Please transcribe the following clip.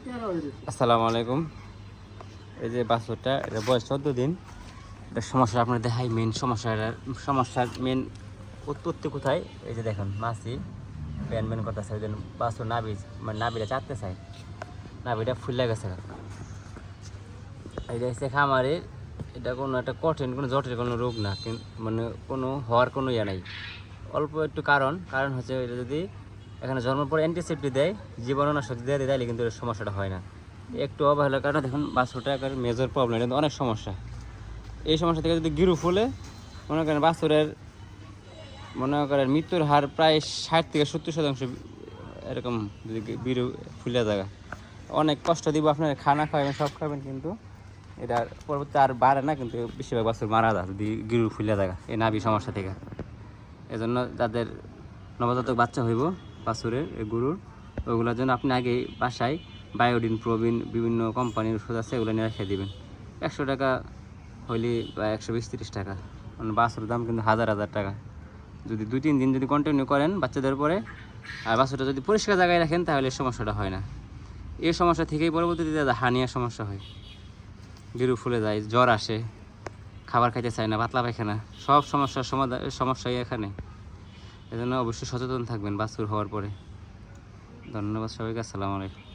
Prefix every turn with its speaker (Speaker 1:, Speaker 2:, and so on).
Speaker 1: আসসালামু আলাইকুম। এই যে বাছুরটা, এটা বয়স চোদ্দ দিন। এটা সমস্যা আপনার দেখাই মেন সমস্যাটা সমস্যার মেন উৎপত্তি কোথায়? এই যে দেখেন, মাছি, প্যান ম্যান করতেছে, ওই জন্য বাছুর নাবি মানে নাবিটা চাটতে চায়। নাবিটা ফুলে গেছে। এটা হচ্ছে খামারের এটা কোনো একটা কঠিন, কোনো জটিল কোনো রোগ না মানে কোনো হওয়ার কোনো ইয়ে নাই। অল্প একটু কারণ কারণ হচ্ছে এটা যদি এখানে জন্মের পর অ্যান্টিসেপ্টিক দেয়, জীবাণুনাশক দিয়ে দেয় তাহলে কিন্তু সমস্যাটা হয় না। একটু অবহেলার কারণে দেখুন, বাছুরটা একটা মেজর প্রবলেম কিন্তু অনেক সমস্যা। এই সমস্যা থেকে যদি গিরু ফুলে, মনে করেন বাছুরের, মনে করেন মৃত্যুর হার প্রায় ষাট থেকে সত্তর শতাংশ এরকম যদি বিরু ফুলে থাকা অনেক কষ্ট দিব আপনার, খানা খাওয়াবেন, সব খাবেন কিন্তু এটা পরবর্তী আর বাড়ে না, কিন্তু বেশিরভাগ বাছুর মারা যায় যদি গিরু ফুলে থাকা এই নাভি সমস্যা থেকে। এজন্য যাদের নবজাতক বাচ্চা হইব এই গরুর। ওইগুলোর জন্য আপনি আগে বাসায় বায়োডিন, প্রোবিন বিভিন্ন কোম্পানির ওষুধ আছে, এগুলো নিয়ে রেখে দিবেন। একশো টাকা হইলে বা একশো বিশ তিরিশ টাকা। মানে বাছুরের দাম কিন্তু হাজার হাজার টাকা। যদি দুই, তিন দিন যদি কন্টিনিউ করেন বাচ্চাদের পরে, আর বাছুরটা যদি পরিষ্কার জায়গায় রাখেন, তাহলে সমস্যাটা হয় না। এই সমস্যা থেকেই পরবর্তীতে দাদা হানিয়ার সমস্যা হয়। গিরু ফুলে যায়, জ্বর আসে, খাবার খাইতে চায় না, পাতলা পায়খানা, সব সমস্যার সমাধান সমস্যাই এখানে। এজন্য অবশ্যই সচেতন থাকবেন বাছুর হওয়ার পরে। ধন্যবাদ সবাইকে আসসালামু আলাইকুম।